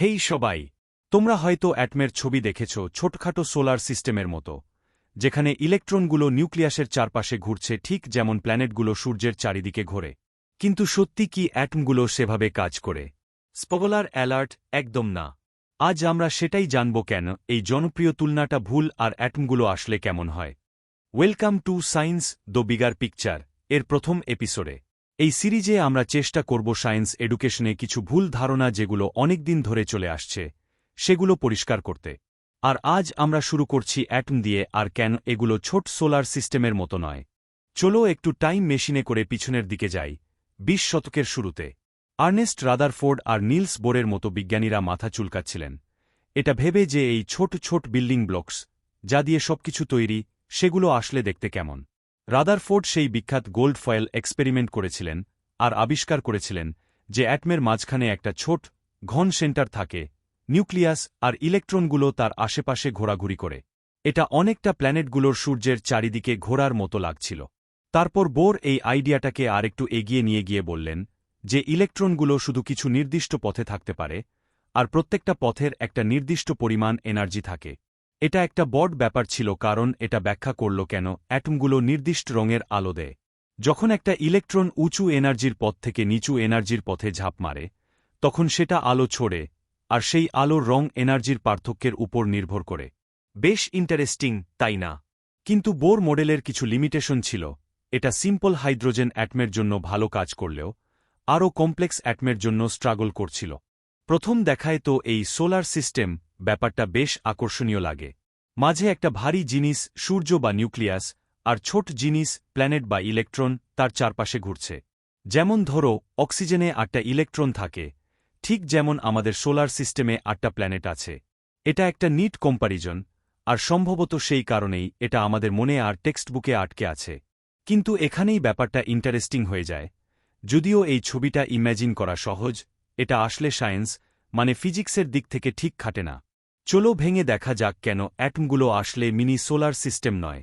হেই সবাই, তোমরা হয়তো অ্যাটমের ছবি দেখেছ ছোটখাটো সোলার সিস্টেমের মতো, যেখানে ইলেকট্রনগুলো নিউক্লিয়াসের চারপাশে ঘুরছে ঠিক যেমন প্ল্যানেটগুলো সূর্যের চারিদিকে ঘোরে। কিন্তু সত্যি কি অ্যাটমগুলো সেভাবে কাজ করে? স্পগলার অ্যালার্ট, একদম না। আজ আমরা সেটাই জানব কেন এই জনপ্রিয় তুলনাটা ভুল আর অ্যাটমগুলো আসলে কেমন হয়। Welcome to science the bigger picture, এর প্রথম এপিসোডে। এই সিরিজে আমরা চেষ্টা করব সায়েন্স এডুকেশনে কিছু ভুল ধারণা যেগুলো অনেক দিন ধরে চলে আসছে, সেগুলো পরিষ্কার করতে। আর আজ আমরা শুরু করছি অ্যাটম দিয়ে আর কেন এগুলো ছোট সোলার সিস্টেমের মতো নয়। চলো একটু টাইম মেশিনে করে পিছনের দিকে যাই, বিশ শতকের শুরুতে। আর্নেস্ট রাদারফোর্ড আর নিলস বোরের মতো বিজ্ঞানীরা মাথা চুলকাচ্ছিলেন। এটা ভেবে যে এই ছোট ছোট বিল্ডিং ব্লকস, যা দিয়ে সবকিছু তৈরি, সেগুলো আসলে দেখতে কেমন। রাদারফোর্ড সেই বিখ্যাত গোল্ড ফয়েল এক্সপেরিমেন্ট করেছিলেন আর আবিষ্কার করেছিলেন যে অ্যাটমের মাঝখানে একটা ছোট ঘন সেন্টার থাকে, নিউক্লিয়াস আর ইলেকট্রনগুলো তার আশেপাশে ঘোরাঘুরি করে। এটা অনেকটা প্ল্যানেটগুলোর সূর্যের চারিদিকে ঘোরার মতো লাগছিল। তারপর বোর এই আইডিয়াটাকে আরেকটু এগিয়ে নিয়ে গিয়ে বললেন যে ইলেকট্রনগুলো শুধু কিছু নির্দিষ্ট পথে থাকতে পারে, আর প্রত্যেকটা পথের একটা নির্দিষ্ট পরিমাণ এনার্জি থাকে। এটা একটা বড় ব্যাপার ছিল কারণ এটা ব্যাখ্যা করল কেন অ্যাটমগুলো নির্দিষ্ট রঙের আলো দেয়। যখন একটা ইলেকট্রন উঁচু এনার্জির পথ থেকে নিচু এনার্জির পথে ঝাঁপ মারে, তখন সেটা আলো ছোড়ে আর সেই আলোর রং এনার্জির পার্থক্যের উপর নির্ভর করে। বেশ ইন্টারেস্টিং, তাই না? কিন্তু বোর মডেলের কিছু লিমিটেশন ছিল। এটা সিম্পল হাইড্রোজেন অ্যাটমের জন্য ভালো কাজ করলেও আরও কমপ্লেক্স অ্যাটমের জন্য স্ট্রাগল করছিল। প্রথম দেখায় তো এই সোলার সিস্টেম ব্যাপারটা বেশ আকর্ষণীয় লাগে। মাঝে একটা ভারী জিনিস, সূর্য বা নিউক্লিয়াস, আর ছোট জিনিস, প্ল্যানেট বা ইলেকট্রন, তার চারপাশে ঘুরছে। যেমন ধরো, অক্সিজেনে আটটা ইলেকট্রন থাকে, ঠিক যেমন আমাদের সোলার সিস্টেমে আটটা প্ল্যানেট আছে। এটা একটা নিট কম্পারিজন, আর সম্ভবত সেই কারণেই এটা আমাদের মনে আর টেক্সটবুকে আটকে আছে। কিন্তু এখানেই ব্যাপারটা ইন্টারেস্টিং হয়ে যায়। যদিও এই ছবিটা ইম্যাজিন করা সহজ, এটা আসলে সায়েন্স মানে ফিজিক্সের দিক থেকে ঠিক খাটে না। চলো ভেঙে দেখা যাক কেন অ্যাটমগুলো আসলে মিনি সোলার সিস্টেম নয়।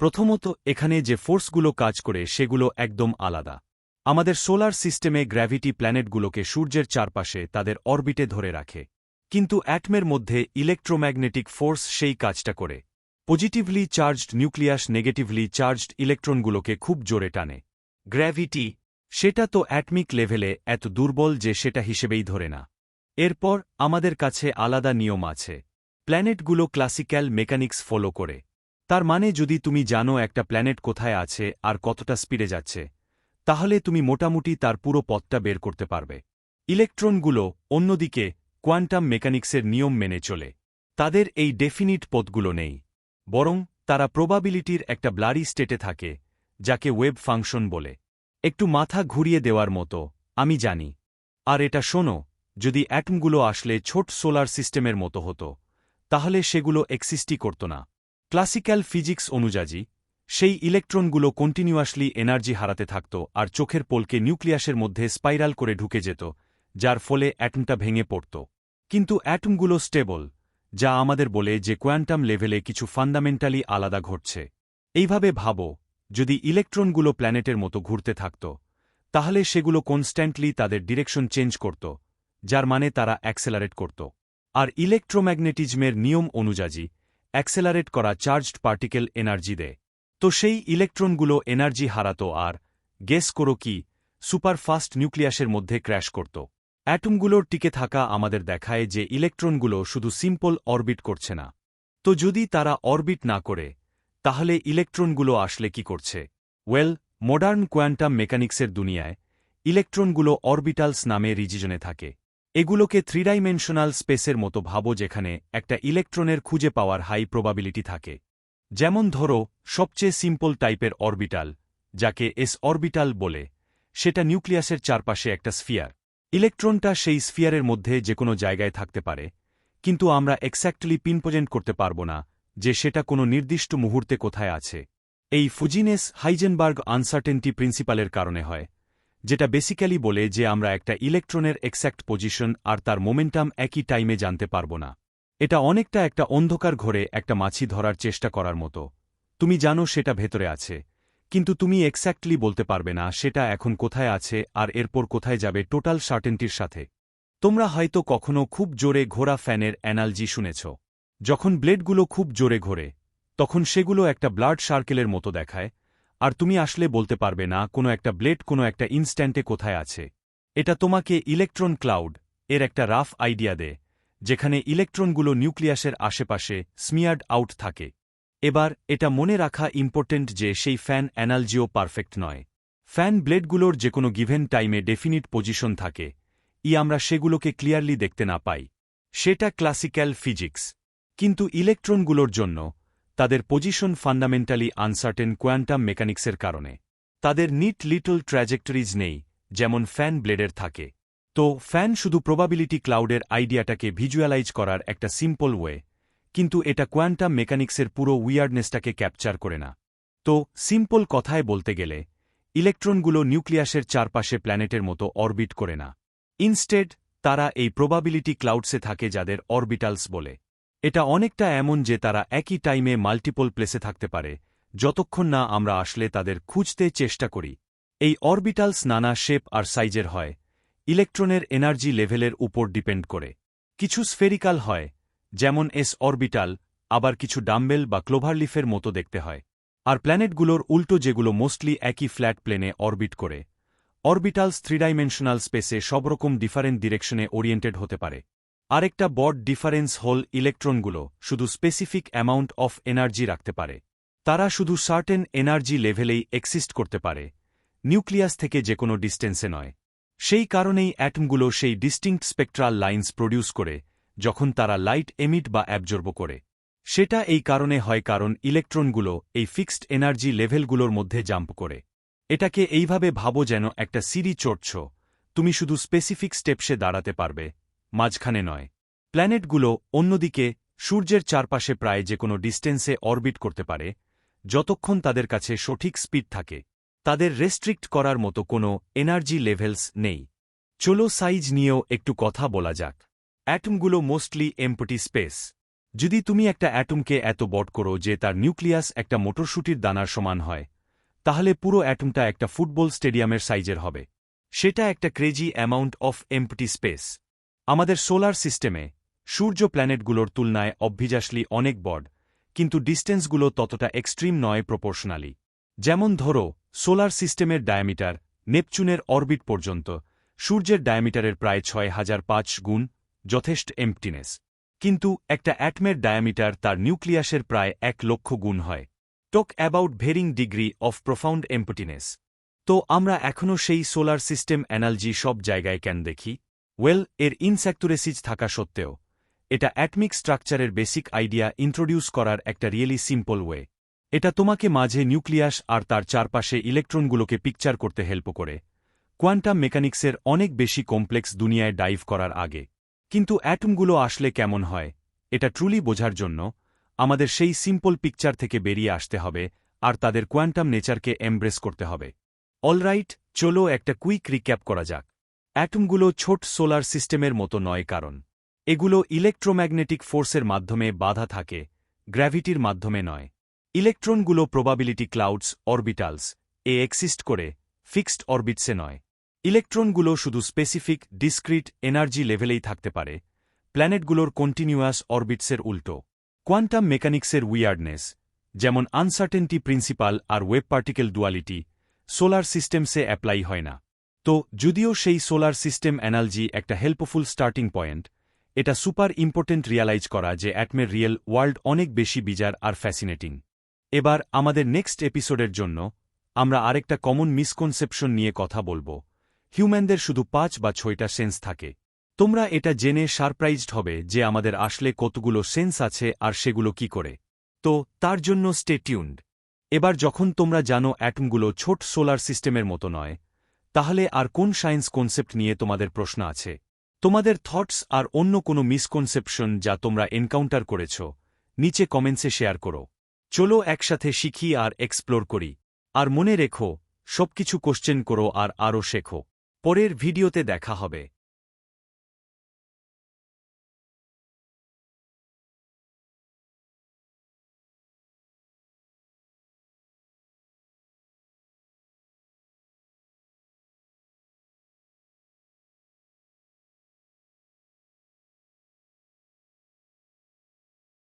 প্রথমত, এখানে যে ফোর্সগুলো কাজ করে সেগুলো একদম আলাদা। আমাদের সোলার সিস্টেমে গ্র্যাভিটি প্ল্যানেটগুলোকে সূর্যের চারপাশে তাদের অরবিটে ধরে রাখে। কিন্তু অ্যাটমের মধ্যে ইলেকট্রোম্যাগনেটিক ফোর্স সেই কাজটা করে। Positively charged nucleus negatively charged ইলেকট্রনগুলোকে খুব জোরে টানে। গ্র্যাভিটি, সেটা তো অ্যাটমিক লেভেলে এত দুর্বল যে সেটা হিসেবেই ধরে না। এরপর, আমাদের কাছে আলাদা নিয়ম আছে। প্ল্যানেটগুলো ক্লাসিক্যাল মেকানিক্স ফলো করে। তার মানে যদি তুমি জানো একটা প্ল্যানেট কোথায় আছে আর কতটা স্পিডে যাচ্ছে, তাহলে তুমি মোটামুটি তার পুরো পথটা বের করতে পারবে। ইলেকট্রনগুলো অন্যদিকে কোয়ান্টাম মেকানিক্সের নিয়ম মেনে চলে। তাদের এই ডেফিনিট পথগুলো নেই। বরং তারা প্রবাবিলিটির একটা ব্লারি স্টেটে থাকে, যাকে ওয়েব ফাংশন বলে। একটু মাথা ঘুরিয়ে দেওয়ার মতো, আমি জানি। আর এটা শোনো, যদি অ্যাটমগুলো আসলে ছোট সোলার সিস্টেমের মতো হতো তাহলে সেগুলো এক্সিস্টই করত না। ক্লাসিক্যাল ফিজিক্স অনুযায়ী, সেই ইলেকট্রনগুলো কন্টিনিউয়াসলি এনার্জি হারাতে থাকত আর চোখের পোলকে নিউক্লিয়াসের মধ্যে স্পাইরাল করে ঢুকে যেত, যার ফলে অ্যাটমটা ভেঙে পড়ত। কিন্তু অ্যাটমগুলো স্টেবল, যা আমাদের বলে যে কোয়ান্টাম লেভেলে কিছু ফান্ডামেন্টালি আলাদা ঘটছে। এইভাবে ভাবো, যদি ইলেকট্রনগুলো প্ল্যানেটের মতো ঘুরতে থাকত, তাহলে সেগুলো কনস্ট্যান্টলি তাদের ডিরেকশন চেঞ্জ করত, যার মানে তারা অ্যাক্সেলারেট করত। আর ইলেকট্রোম্যাগনেটিজমের নিয়ম অনুযায়ী, অ্যাক্সেলারেট করা চার্জড পার্টিকেল এনার্জি দেয়। তো সেই ইলেকট্রনগুলো এনার্জি হারাত আর গেস করো কি, সুপারফাস্ট নিউক্লিয়াসের মধ্যে ক্র্যাশ করত। অ্যাটমগুলোর টিকে থাকা আমাদের দেখায় যে ইলেকট্রনগুলো শুধু সিম্পল অরবিট করছে না। তো যদি তারা অরবিট না করে, তাহলে ইলেকট্রনগুলো আসলে কি করছে? ওয়েল, মডার্ন কোয়ান্টাম মেকানিক্সের দুনিয়ায়, ইলেকট্রনগুলো অরবিটালস নামে রিজিজনে থাকে। এগুলোকে থ্রিডাইমেনশনাল স্পেসের মতো ভাবো যেখানে একটা ইলেকট্রনের খুঁজে পাওয়ার হাই প্রবাবিলিটি থাকে। যেমন ধরো, সবচেয়ে সিম্পল টাইপের অরবিটাল, যাকে এস অরবিটাল বলে, সেটা নিউক্লিয়াসের চারপাশে একটা স্ফিয়ার। ইলেকট্রনটা সেই স্ফিয়ারের মধ্যে যে কোনো জায়গায় থাকতে পারে, কিন্তু আমরা এক্স্যাক্টলি পিনপোজেন্ট করতে পারব না যে সেটা কোনো নির্দিষ্ট মুহূর্তে কোথায় আছে। এই ফুজিনেস হাইজেনবার্গ আনসার্টেনটি প্রিন্সিপালের কারণে হয় যেটা বেসিক্যালি বলে যে আমরা একটা ইলেকট্রনের এক্স্যাক্ট পজিশন আর তার মোমেন্টাম একই টাইমে জানতে পারব না। এটা অনেকটা একটা অন্ধকার ঘরে একটা মাছি ধরার চেষ্টা করার মতো। তুমি জানো সেটা ভেতরে আছে। কিন্তু তুমি এক্স্যাক্টলি বলতে পারবে না সেটা এখন কোথায় আছে আর এরপর কোথায় যাবে টোটাল সার্টেনটির সাথে। তোমরা হয়তো কখনো খুব জোরে ঘোরা ফ্যানের অ্যানালজি শুনেছ। যখন ব্লেডগুলো খুব জোরে ঘোরে, তখন সেগুলো একটা ব্লাড সার্কেলের মতো দেখায় আর তুমি আসলে বলতে পারবে না, কোনো একটা ব্লেড, কোনো একটা ইনস্ট্যান্টে কোথায় আছে। এটা তোমাকে ইলেকট্রন ক্লাউড এর একটা রাফ আইডিয়া দেয়, যেখানে ইলেকট্রনগুলো নিউক্লিয়াসের আশেপাশে স্মিয়ার্ড আউট থাকে। এবার, এটা মনে রাখা ইম্পর্টেন্ট যে সেই ফ্যান অ্যানালজিও পারফেক্ট নয়। ফ্যান ব্লেডগুলোর যে কোনো গিভেন টাইমে ডেফিনিট পজিশন থাকে, ই আমরা সেগুলোকে ক্লিয়ারলি দেখতে না পাই। সেটা ক্লাসিক্যাল ফিজিক্স। কিন্তু ইলেকট্রনগুলোর জন্য তাদের পজিশন ফান্ডামেন্টালি আনসার্টেন কোয়ান্টাম মেকানিক্সের কারণে। তাদের নিট লিটল ট্র্যাজেক্টরিজ নেই, যেমন ফ্যান ব্লেডের থাকে। তো ফ্যান শুধু প্রবাবিলিটি ক্লাউডের আইডিয়াটাকে ভিজুয়ালাইজ করার একটা সিম্পল ওয়ে কিন্তু এটা কোয়ান্টাম মেকানিক্সের পুরো উইয়ার্ডনেসটাকে ক্যাপচার করে না। তো সিম্পল কথায় বলতে গেলে, ইলেকট্রনগুলো নিউক্লিয়াসের চারপাশে প্ল্যানেটের মতো অরবিট করে না। ইনস্টেড তারা এই প্রবাবিলিটি ক্লাউডসে থাকে যাদের অরবিটালস বলে। এটা অনেকটা এমন যে তারা একই টাইমে মাল্টিপল প্লেসে থাকতে পারে, যতক্ষণ না আমরা আসলে তাদের খুঁজতে চেষ্টা করি। এই অরবিটালস নানা শেপ আর সাইজের হয়, ইলেকট্রনের এনার্জি লেভেলের উপর ডিপেন্ড করে। কিছু স্ফেরিকাল হয়, যেমন এস অরবিটাল, আবার কিছু ডাম্বেল বা ক্লোভারলিফের মতো দেখতে হয়। আর প্ল্যানেটগুলোর উল্টো যেগুলো মোস্টলি একই ফ্ল্যাট প্লেনে অরবিট করে। অরবিটালস থ্রিডাইমেনশনাল স্পেসে সবরকম ডিফারেন্ট ডিরেকশনে ওরিয়েন্টেড হতে পারে। আরেকটা বড ডিফারেন্স হল ইলেকট্রনগুলো শুধু স্পেসিফিক অ্যামাউন্ট অফ এনার্জি রাখতে পারে। তারা শুধু সার্টেন এনার্জি লেভেলেই এক্সিস্ট করতে পারে, নিউক্লিয়াস থেকে যে কোনো ডিস্টেন্সে নয়। সেই কারণেই অ্যাটমগুলো সেই ডিস্টিংক্ট স্পেকট্রাল লাইন্স প্রডিউস করে, যখন তারা লাইট এমিট বা অ্যাবজর্ব করে। সেটা এই কারণে হয় কারণ ইলেকট্রনগুলো এই ফিক্সড এনার্জি লেভেলগুলোর মধ্যে জাম্প করে। এটাকে এইভাবে ভাবো যেন একটা সিঁড়ি চড়ছ, তুমি শুধু স্পেসিফিক স্টেপসে দাঁড়াতে পারবে। মাঝখানে নয়। প্ল্যানেটগুলো অন্যদিকে সূর্যের চারপাশে প্রায় যে কোনো ডিস্টেন্সে অরবিট করতে পারে, যতক্ষণ তাদের কাছে সঠিক স্পিড থাকে। তাদের রেস্ট্রিক্ট করার মতো কোনো এনার্জি লেভেলস নেই। চলো সাইজ নিয়েও একটু কথা বলা যাক। অ্যাটমগুলো মোস্টলি এম্পটি স্পেস। যদি তুমি একটা অ্যাটমকে এত বট করো যে তার নিউক্লিয়াস একটা মোটরশুটির দানার সমান হয়, তাহলে পুরো অ্যাটমটা একটা ফুটবল স্টেডিয়ামের সাইজের হবে। সেটা একটা crazy amount of empty space. আমাদের সোলার সিস্টেমে, সূর্য প্ল্যানেটগুলোর তুলনায় অবভিজাসলি অনেক বড, কিন্তু ডিস্টেন্সগুলো ততটা এক্সট্রিম নয় প্রপোর্শনালি। যেমন ধরো, সোলার সিস্টেমের ডায়ামিটার, নেপচুনের অরবিট পর্যন্ত, সূর্যের ডায়ামিটারের প্রায় ছয় হাজার পাঁচ গুণ, যথেষ্ট এম্পটিনেস কিন্তু একটা অ্যাটমের ডায়ামিটার তার নিউক্লিয়াসের প্রায় এক লক্ষ গুণ হয়। Talk about varying degree of profound emptiness তো আমরা এখনও সেই সোলার সিস্টেম অ্যানালজি সব জায়গায় কেন দেখি? ওয়েল এর ইনস্যাক্টুরেসিজ থাকা সত্ত্বেও, এটা অ্যাটমিক স্ট্রাকচারের বেসিক আইডিয়া ইন্ট্রোডিউস করার একটা রিয়েলি সিম্পল ওয়ে এটা তোমাকে মাঝে নিউক্লিয়াস আর তার চারপাশে ইলেকট্রনগুলোকে পিকচার করতে হেল্প করে। কোয়ান্টাম মেকানিক্সের অনেক বেশি কমপ্লেক্স দুনিয়ায় ডাইভ করার আগে। কিন্তু অ্যাটমগুলো আসলে কেমন হয়, এটা ট্রুলি বোঝার জন্য আমাদের সেই সিম্পল পিকচার থেকে বেরিয়ে আসতে হবে আর তাদের কোয়ান্টাম নেচারকে এমব্রেস করতে হবে। অলরাইট চলো একটা কুইক রিক্যাপ করা যাক। অ্যাটমগুলো ছোট সোলার সিস্টেমের মতো নয় কারণ এগুলো ইলেকট্রোম্যাগনেটিক ফোর্সের মাধ্যমে বাধা থাকে, গ্র্যাভিটির মাধ্যমে নয়। ইলেকট্রনগুলো প্রবাবিলিটি ক্লাউডস, অরবিটালস, এ এক্সিস্ট করে, ফিক্সড অরবিটসে নয়। ইলেকট্রনগুলো শুধু স্পেসিফিক, ডিসক্রিট, এনার্জি লেভেলেই থাকতে পারে, প্ল্যানেটগুলোর কন্টিনিউয়াস অরবিটসের উল্টো। কোয়ান্টাম মেকানিক্সের উইয়ার্ডনেস, যেমন আনসার্টেনটি প্রিন্সিপাল আর ওয়েব পার্টিকেল ডুয়ালিটি, সোলার সিস্টেমসে অ্যাপ্লাই হয় না। তো, যদিও সেই সোলার সিস্টেম অ্যানালজি একটা হেল্পফুল স্টার্টিং পয়েন্ট, এটা সুপার ইম্পর্টেন্ট রিয়ালাইজ করা যে অ্যাটমের রিয়েল ওয়ার্ল্ড অনেক বেশি বিজার আর ফ্যাসিনেটিং। এবার আমাদের নেক্সট এপিসোডের জন্য আমরা আরেকটা কমন মিসকনসেপশন নিয়ে কথা বলব। হিউম্যানদের শুধু পাঁচ বা ছয়টা সেন্স থাকে। তোমরা এটা জেনে সারপ্রাইজড হবে যে আমাদের আসলে কতগুলো সেন্স আছে আর সেগুলো কি করে। তো, তার জন্য স্টেটিউন্ড এবার যখন তোমরা জানো অ্যাটমগুলো ছোট সোলার সিস্টেমের মতো নয় তাহলে আর কোন সায়েন্স কনসেপ্ট নিয়ে তোমাদের প্রশ্ন আছে? তোমাদের থটস আর অন্য কোনো মিসকনসেপশন যা তোমরা এনকাউন্টার করেছ, নিচে কমেন্টসে শেয়ার করো। চলো একসাথে শিখি আর এক্সপ্লোর করি। আর মনে রেখো, সবকিছু কোশ্চেন করো আর আরও শেখো। পরের ভিডিওতে দেখা হবে।